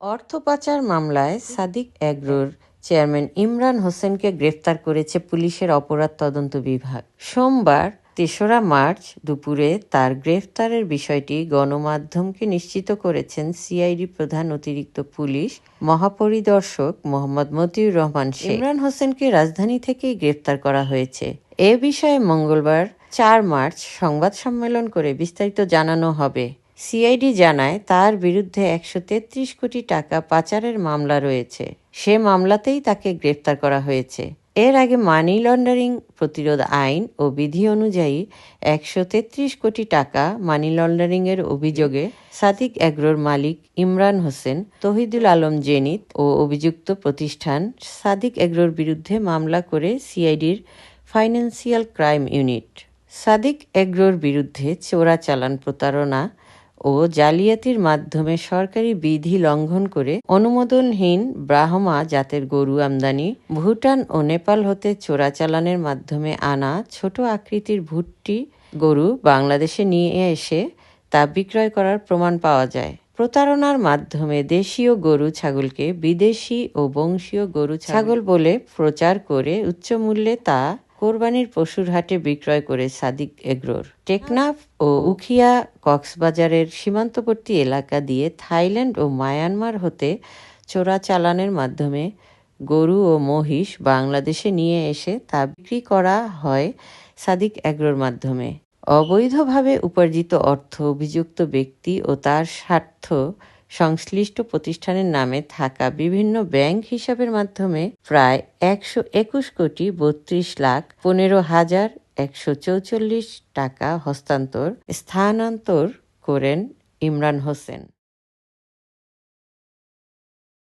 অর্থ পাচার মামলায় সাদিক অ্যাগ্রোর চেয়ারম্যান ইমরান হোসেনকে গ্রেফতার করেছে পুলিশের অপরাধ তদন্ত বিভাগ। সোমবার, তেসরা মার্চ দুপুরে তার গ্রেফতারের বিষয়টি গণমাধ্যমকে নিশ্চিত করেছেন সিআইডি প্রধান অতিরিক্ত পুলিশ মহাপরিদর্শক মোহাম্মদ মতিউর রহমান শেখ। ইমরান হোসেনকে রাজধানী থেকেই গ্রেফতার করা হয়েছে। এ বিষয়ে মঙ্গলবার, চার মার্চ সংবাদ সম্মেলন করে বিস্তারিত জানানো হবে। সিআইডি জানায়, তার বিরুদ্ধে একশো তেত্রিশ কোটি টাকা পাচারের মামলা রয়েছে। সে মামলাতেই তাকে গ্রেফতার করা হয়েছে। এর আগে মানি লন্ডারিং প্রতিরোধ আইন ও বিধি অনুযায়ী একশো তেত্রিশ কোটি টাকা মানি লন্ডারিং এর অভিযোগে সাদিক অ্যাগ্রোর মালিক ইমরান হোসেন, তহিদুল আলম জেনিত ও অভিযুক্ত প্রতিষ্ঠান সাদিক এগ্রোর বিরুদ্ধে মামলা করে সিআইডির ফাইন্যান্সিয়াল ক্রাইম ইউনিট। সাদিক এগ্রোর বিরুদ্ধে চোরাচালান প্রতারণা ও জালিয়াতির মাধ্যমে সরকারি বিধি লঙ্ঘন করে অনুমোদনহীন ব্রাহ্মা জাতের গরু আমদানি, ভুটান ও নেপাল হতে চোরাচালানের মাধ্যমে আনা ছোট আকৃতির ভুট্টি গরু বাংলাদেশে নিয়ে এসে তা বিক্রয় করার প্রমাণ পাওয়া যায়। প্রতারণার মাধ্যমে দেশীয় গরু ছাগলকে বিদেশি ও বংশীয় গরু ছাগল বলে প্রচার করে উচ্চ মূল্যে তা কোরবানির পশুর হাটে বিক্রয় করে সাদিক এগ্রোর টেকনাফ ও উখিয়া কক্সবাজারের সীমান্তবর্তী এলাকা দিয়ে থাইল্যান্ড ও মায়ানমার হতে চোরাচালানের মাধ্যমে গরু ও মহিষ বাংলাদেশে নিয়ে এসে তা বিক্রি করা হয় সাদিক এগ্রোর মাধ্যমে। অবৈধভাবে উপার্জিত অর্থ অভিযুক্ত ব্যক্তি ও তার স্বার্থ সংশ্লিষ্ট প্রতিষ্ঠানের নামে থাকা বিভিন্ন ব্যাংক হিসাবের মাধ্যমে প্রায় একশো একুশ কোটি বত্রিশ লাখ পনেরো হাজার একশো চৌচল্লিশ টাকা হস্তান্তর স্থানান্তর করেন ইমরান হোসেন।